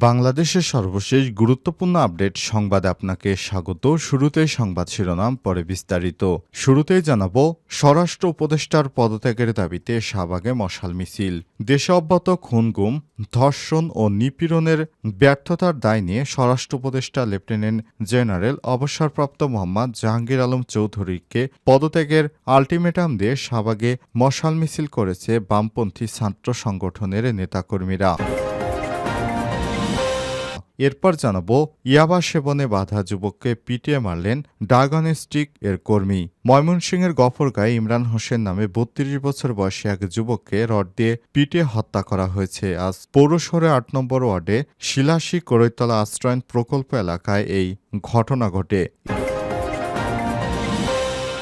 বাংলাদেশের সর্বশেষ গুরুত্বপূর্ণ আপডেট সংবাদে আপনাকে স্বাগত। শুরুতেই সংবাদ শিরোনাম, পরে বিস্তারিত। শুরুতেই জানাব, স্বরাষ্ট্র উপদেষ্টার পদত্যাগের দাবিতে শাহবাগে মশাল মিছিল। দেশে অব্যাহত খুনগুম, ধর্ষণ ও নিপীড়নের ব্যর্থতার দায় নিয়ে স্বরাষ্ট্র উপদেষ্টা লেফটেন্যান্ট জেনারেল অবসরপ্রাপ্ত মোহাম্মদ জাহাঙ্গীর আলম চৌধুরীকে পদত্যাগের আলটিমেটাম দিয়ে শাহবাগে মশাল মিছিল করেছে বামপন্থী ছাত্র সংগঠনের নেতাকর্মীরা। এরপর জানাব, ইয়াবা সেবনে বাধা যুবককে পিটিয়ে মারলেন ডায়াগনস্টিক এর কর্মী। ময়মনসিংহের গফরগাঁয়ে ইমরান হোসেন নামে বত্রিশ বছর বয়সী এক যুবককে রড দিয়ে পিটিয়ে হত্যা করা হয়েছে। আজ পৌরশহরে আট নম্বর ওয়ার্ডে শিলাশি করৈতলা আশ্রয়ন প্রকল্প এলাকায় এই ঘটনা ঘটে।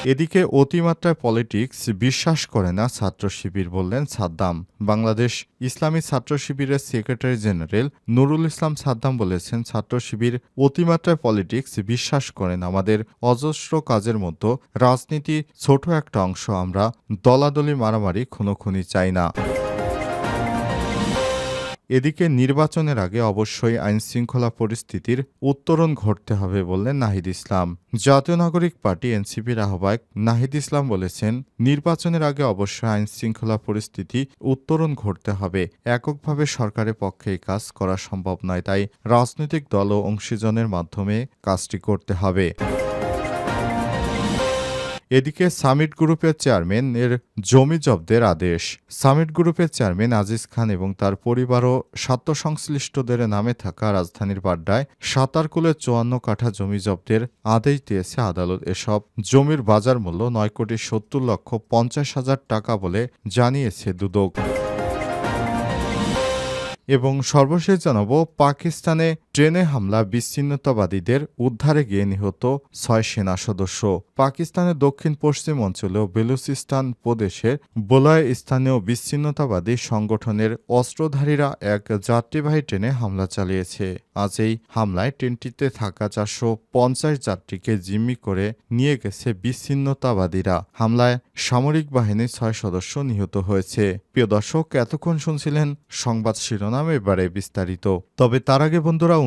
এদিকে অতিমাত্রায় পলিটিক্স বিশ্বাস করে না ছাত্র শিবির বললেন সাদ্দাম। বাংলাদেশ ইসলামী ছাত্র শিবিরের সেক্রেটারি জেনারেল নুরুল ইসলাম সাদ্দাম বলেছেন, ছাত্র শিবির অতিমাত্রায় পলিটিক্স বিশ্বাস করেন আমাদের অজস্র কাজের মতো রাজনীতি ছোট একটা অংশ, আমরা দলাদলি মারামারি খুনোখুনি চাই না। এদিকে নির্বাচনের আগে অবশ্যই আইনশৃঙ্খলা পরিস্থিতির উত্তরণ ঘটতে হবে বললেন নাহিদ ইসলাম। জাতীয় নাগরিক পার্টি এনসিপির আহ্বায়ক নাহিদ ইসলাম বলেছেন, নির্বাচনের আগে অবশ্যই আইনশৃঙ্খলা পরিস্থিতি উত্তরণ ঘটতে হবে। এককভাবে সরকারের পক্ষে এই কাজ করা সম্ভব নয়, তাই রাজনৈতিক দল ও অংশীজনের মাধ্যমে কাজটি করতে হবে। এদিকে সামিট গ্রুপের চেয়ারম্যান এর জমি জব্দের আদেশ। সামিট গ্রুপের চেয়ারম্যান আজিজ খান এবং তার পরিবার ও স্বার্থ সংশ্লিষ্টদের নামে থাকা রাজধানীর বাড্ডায় সাতারকুলের চুয়ান্ন কাঠা জমি জব্দের আদেশ দিয়েছে আদালত। এসব জমির বাজার মূল্য নয় কোটি সত্তর লক্ষ পঞ্চাশ হাজার টাকা বলে জানিয়েছে দুদক। এবং সর্বশেষ জানাব, পাকিস্তানে ট্রেনে হামলা বিচ্ছিন্নতাবাদীদের উদ্ধারে গিয়ে নিহত ছয় সেনা সদস্য। পাকিস্তানের দক্ষিণ পশ্চিম অঞ্চলে ও বেলুচিস্তান প্রদেশের বোলায় স্থানীয় বিচ্ছিন্নতাবাদী সংগঠনের অস্ত্রধারীরা এক যাত্রীবাহী ট্রেনে হামলা চালিয়েছে। আজ এই হামলায় ট্রেনটিতে থাকা চারশো পঞ্চাশ যাত্রীকে জিম্মি করে নিয়ে গেছে বিচ্ছিন্নতাবাদীরা। হামলায় সামরিক বাহিনীর ছয় সদস্য নিহত হয়েছে। প্রিয় দর্শক, এতক্ষণ শুনছিলেন সংবাদ শিরোনাম এবারে বিস্তারিত। তবে তার আগে বন্ধুরা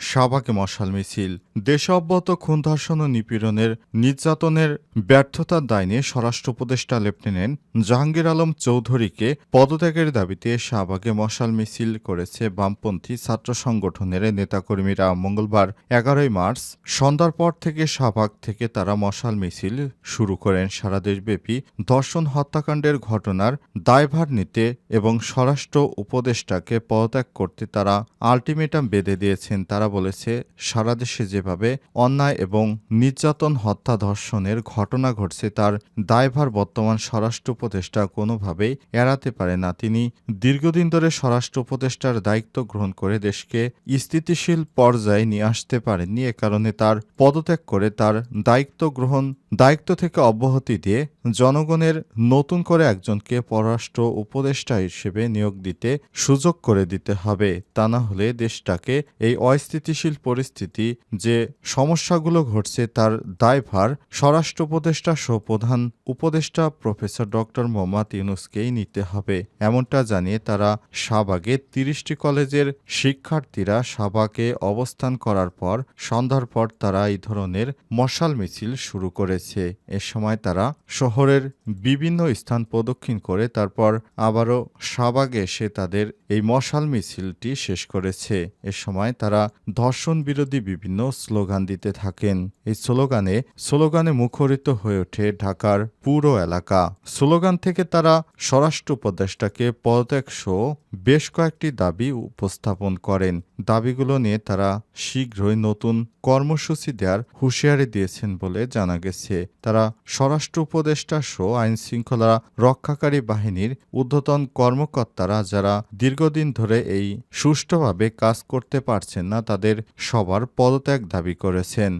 শাহবাগে মশাল মিছিল দেশে অব্যাহত খুন ধর্ষণ ও নিপীড়নের নির্যাতনের ব্যর্থতার দায় নিয়ে স্বরাষ্ট্র উপদেষ্টা লেফটেন্যান্ট জাহাঙ্গীর আলম চৌধুরীকে পদত্যাগের দাবিতে শাহবাগে মশাল মিছিল করেছে বামপন্থী ছাত্র সংগঠনের নেতাকর্মীরা। মঙ্গলবার এগারোই মার্চ সন্ধ্যার পর থেকে শাহবাগ থেকে তারা মশাল মিছিল শুরু করেন। সারা দেশব্যাপী ধর্ষণ হত্যাকাণ্ডের ঘটনার দায়ভার নিতে এবং স্বরাষ্ট্র উপদেষ্টাকে পদত্যাগ করতে তারা আলটিমেটাম বেঁধে দিয়েছেন। তারা বলেছে, সারা দেশে যেভাবে অন্যায় এবং নির্যাতন হত্যা ধর্ষণের ঘটনা ঘটছে, তার দায়ভার বর্তমান স্বরাষ্ট্র উপদেষ্টা কোনোভাবেই এড়াতে পারে না। তিনি দীর্ঘদিন ধরে স্বরাষ্ট্র উপদেষ্টার দায়িত্ব গ্রহণ করে দেশকে স্থিতিশীল পর্যায়ে নিয়ে আসতে পারেননি। এ কারণে তার পদত্যাগ করে তার দায়িত্ব গ্রহণ, দায়িত্ব থেকে অব্যাহতি দিয়ে জনগণের নতুন করে একজনকে পররাষ্ট্র উপদেষ্টা হিসেবে নিয়োগ দিতে সুযোগ করে দিতে হবে। তা না হলে দেশটাকে এই অস্থিতিশীল পরিস্থিতি যে সমস্যাগুলো ঘটছে তার দায়ভার স্বরাষ্ট্র উপদেষ্টা সহ প্রধান উপদেষ্টা প্রফেসর ডক্টর মোহাম্মদ ইউনুসকেই নিতে হবে। এমনটা জানিয়ে তারা শাহবাগে তিরিশটি কলেজের শিক্ষার্থীরা শাহবাগে অবস্থান করার পর সন্ধ্যার পর তারা এই ধরনের মশাল মিছিল শুরু করেছে। এ সময় তারা শহরের বিভিন্ন স্থান প্রদক্ষিণ করে তারপর আবারও শাহবাগে এসে তাদের এই মশাল মিছিলটি শেষ করেছে। এ সময় তারা ধর্ষণ বিরোধী বিভিন্ন স্লোগান দিতে থাকেন। এই স্লোগানে স্লোগানে মুখরিত হয়ে ওঠে ঢাকার পুরো এলাকা। স্লোগান থেকে তারা স্বরাষ্ট্র উপদেষ্টাকে পদত্যাগ সহ বেশ কয়েকটি দাবি উপস্থাপন করেন। দাবিগুলো নিয়ে তারা শীঘ্রই নতুন কর্মসূচি দেওয়ার হুঁশিয়ারি দিয়েছেন বলে জানা গেছে। তারা স্বরাষ্ট্র উপদেষ্টা সহ আইন শৃঙ্খলা রক্ষাকারী বাহিনীর ঊর্ধ্বতন কর্মকর্তারা যারা দীর্ঘদিন ধরে এই সুষ্ঠুভাবে কাজ করতে পারছেন না, তাদের সবার পদত্যাগ দাবি করেছেন।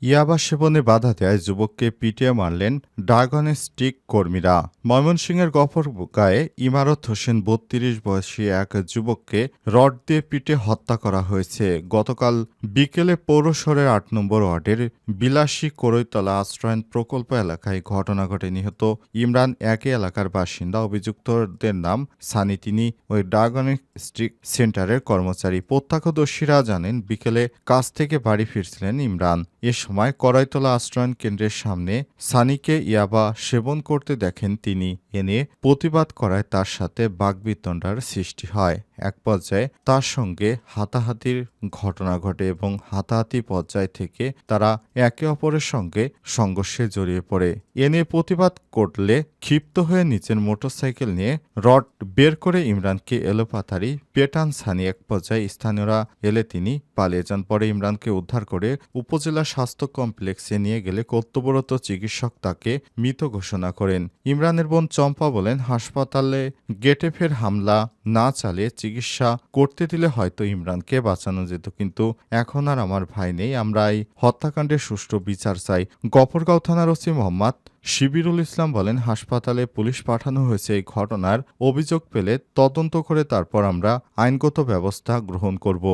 ইয়াবা সেবনে বাধা দেয় যুবককে পিটিয়ে মারলেন ডায়াগনস্টিক কর্মীরা। ময়মনসিংহের গফরগাঁয়ে ইমারত হোসেন বত্রিশ বয়সী এক যুবককে রড দিয়ে পিটে হত্যা করা হয়েছে। গতকাল বিকেলে পৌরশহরের আট নম্বর ওয়ার্ডের বিলাসী করৈতলা আশ্রয়ন প্রকল্প এলাকায় ঘটনা ঘটে। নিহত ইমরান একই এলাকার বাসিন্দা। অভিযুক্তদের নাম সানি। তিনি ওই ডায়াগনস্টিক সেন্টারের কর্মচারী। প্রত্যক্ষদর্শীরা জানেন, বিকেলে কাজ থেকে বাড়ি ফিরছিলেন ইমরান। এ সময় করাইতলা আশ্রয়ন কেন্দ্রের সামনে সানিকে ইয়াবা সেবন করতে দেখেন তিনি। এনে প্রতিবাদ করায় তার সাথে বাগবিতণ্ডার সৃষ্টি হয়। এক পর্যায়ে তার সঙ্গে হাতাহাতির ঘটনা ঘটে এবং হাতাহাতি পর্যায় থেকে তারা একে অপরের সঙ্গে সংঘর্ষে জড়িয়ে পড়ে। এ নিয়ে প্রতিবাদ করলে ক্ষিপ্ত হয়ে নিচের মোটরসাইকেল নিয়ে রড বের করে ইমরানকে এলোপাথারি পেটান সানি এক পর্যায়ে স্থানীয়রা এলে তিনি পালিয়ে যান। পরে ইমরানকে উদ্ধার করে উপজেলা স্বাস্থ্য কমপ্লেক্সে নিয়ে গেলে কর্তব্যরত চিকিৎসক তাকে মৃত ঘোষণা করেন। ইমরানের বোন চম্পা বলেন, হাসপাতালে গেটে ফের হামলা না চালিয়ে চিকিৎসা করতে দিলে হয়তো ইমরানকে বাঁচানো যেত, কিন্তু এখন আর আমার ভাই নেই। আমরা এই হত্যাকাণ্ডের সুষ্ঠু বিচার চাই। গফরগাঁও থানার ওসি মোহাম্মদ শিবিরুল ইসলাম বলেন, হাসপাতালে পুলিশ পাঠানো হয়েছে এই ঘটনার অভিযোগ পেলে তদন্ত করে তারপর আমরা আইনগত ব্যবস্থা গ্রহণ করব।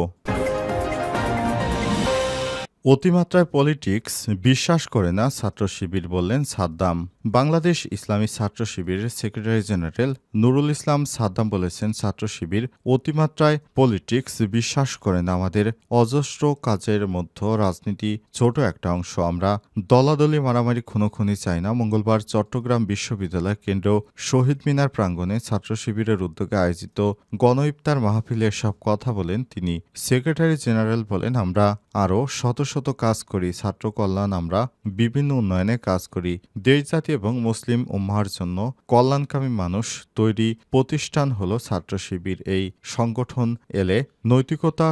অতিমাত্রায় পলিটিক্স বিশ্বাস করে না ছাত্র শিবির বললেন সাদ্দাম। বাংলাদেশ ইসলামী ছাত্র শিবিরের সেক্রেটারি জেনারেল নুরুল ইসলাম সাদ্দাম বলেছেন, ছাত্র শিবির অতিমাত্রায় পলিটিক্স বিশ্বাস করে না। আমাদের অজস্র কাজের মধ্যে রাজনীতি ছোট একটা অংশ। আমরা দলাদলি মারামারি খুনোখুনি চাই না। মঙ্গলবার চট্টগ্রাম বিশ্ববিদ্যালয় কেন্দ্র শহীদ মিনার প্রাঙ্গণে ছাত্র শিবিরের উদ্যোগে আয়োজিত গণ ইফতার মাহফিলে সব কথা বলেন তিনি। সেক্রেটারি জেনারেল বলেন, আমরা আরও শত শত কাজ করি। ছাত্র কল্যাণ আমরা বিভিন্ন উন্নয়নে কাজ করি। দেশ জাতি এবং মুসলিম উম্মার জন্য কল্যাণকামী মানুষ তৈরি প্রতিষ্ঠান হলো ছাত্র শিবির এই সংগঠন এলে নৈতিকতা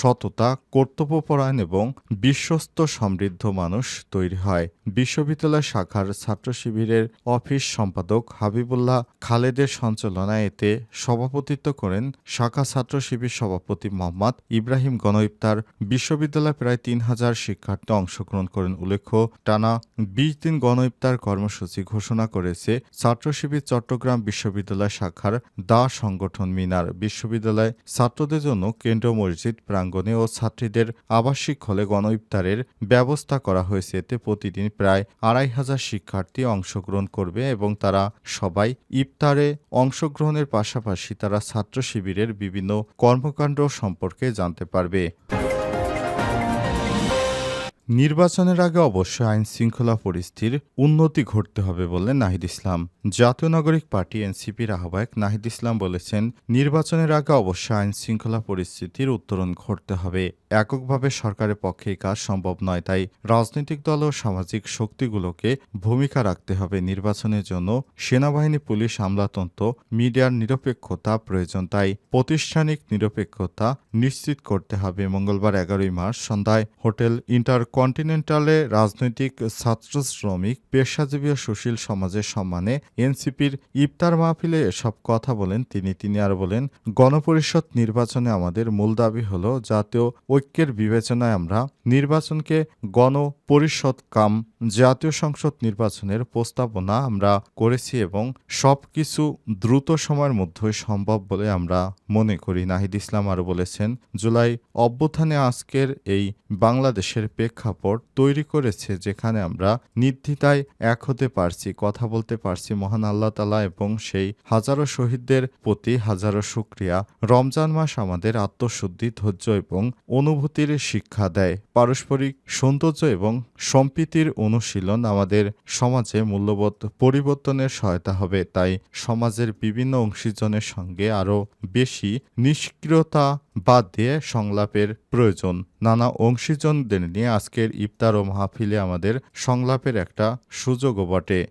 সততা, কর্তব্যপরায়ণ এবং বিশ্বস্ত সমৃদ্ধ মানুষ তৈরি হয়। বিশ্ববিদ্যালয় শাখার ছাত্র শিবিরের অফিস সম্পাদক হাবিবুল্লাহ খালেদের সঞ্চালনায় এতে সভাপতিত্ব করেন শাখা ছাত্র শিবির সভাপতি মোহাম্মদ ইব্রাহিম গণইফতার। বিশ্ববিদ্যালয়ে প্রায় তিন হাজার শিক্ষার্থী অংশগ্রহণ করেন। উল্লেখ্য, টানা বিশ দিন গণইফতার কর্মসূচি ঘোষণা করেছে ছাত্র শিবির চট্টগ্রাম বিশ্ববিদ্যালয় শাখার দা সংগঠন মিনার। বিশ্ববিদ্যালয় ছাত্রদের জন্য কেন্দ্র মসজিদ প্রাঙ্গণে ও ছাত্রীদের আবাসিক হলে গণইফতারের ব্যবস্থা করা হয়েছে। এতে প্রতিদিন প্রায় আড়াই হাজার শিক্ষার্থী অংশগ্রহণ করবে এবং তারা সবাই ইফতারে অংশগ্রহণের পাশাপাশি তারা ছাত্র শিবিরের বিভিন্ন কর্মকাণ্ড সম্পর্কে জানতে পারবে। নির্বাচনের আগে অবশ্য আইন শৃঙ্খলা পরিস্থিতির উন্নতি ঘটতে হবে বলে নাহিদ ইসলাম। জাতীয় নাগরিক পার্টি এনসিপির আহ্বায়ক নাহিদ ইসলাম বলেছেন, নির্বাচনের আগে অবশ্য আইন শৃঙ্খলা পরিস্থিতির উত্তরণ ঘটতে হবে। এককভাবে সরকারের পক্ষে কাজ সম্ভব নয়, তাই রাজনৈতিক দল ও সামাজিক শক্তিগুলোকে ভূমিকা রাখতে হবে। নির্বাচনের জন্য সেনাবাহিনী, পুলিশ, আমলাতন্ত্র, মিডিয়ার নিরপেক্ষতা প্রয়োজন, তাই প্রতিষ্ঠানিক নিরপেক্ষতা নিশ্চিত করতে হবে। মঙ্গলবার এগারোই মার্চ সন্ধ্যায় হোটেল ইন্টারকন্টিনেন্টালে রাজনৈতিক ছাত্র শ্রমিক পেশাজীবী ও সুশীল সমাজের সম্মানে এনসিপির ইফতার মাহফিলে এসব কথা বলেন তিনি। তিনি আর বলেন, গণপরিষদ নির্বাচনে আমাদের মূল দাবি হল জাতীয় ঐক্যের বিবেচনায় আমরা নির্বাচনকে গণপরিষদ কাম, জাতীয় সংসদ নির্বাচনের প্রস্তাবনা আমরা করেছি এবং সব কিছু দ্রুত সময়ের মধ্যে সম্ভব বলে আমরা মনে করি। নাহিদ ইসলাম আরও বলেছেন, জুলাই অভ্যুত্থানে আজকের এই বাংলাদেশের প্রেক্ষাপট তৈরি করেছে যেখানে আমরা নির্দ্বিধায় এক হতে পারছি, কথা বলতে পারছি মহান আল্লাহ তালা এবং সেই হাজারো শহীদদের প্রতি হাজারো শুক্রিয়া। রমজান মাস আমাদের আত্মশুদ্ধি, ধৈর্য এবং অনুভূতির শিক্ষা দেয়। পারস্পরিক সৌন্দর্য এবং সম্প্রীতির অনুশীলন আমাদের সমাজে মূল্যবোধ পরিবর্তনের সহায়তা হবে। তাই সমাজের বিভিন্ন অংশীজনের সঙ্গে আরও বেশি নিষ্ক্রিয়তা বাদ দিয়ে সংলাপের প্রয়োজন। নানা অংশীজনদের নিয়ে আজকের ইফতার ও মাহফিলে আমাদের সংলাপের একটা সুযোগও বটে।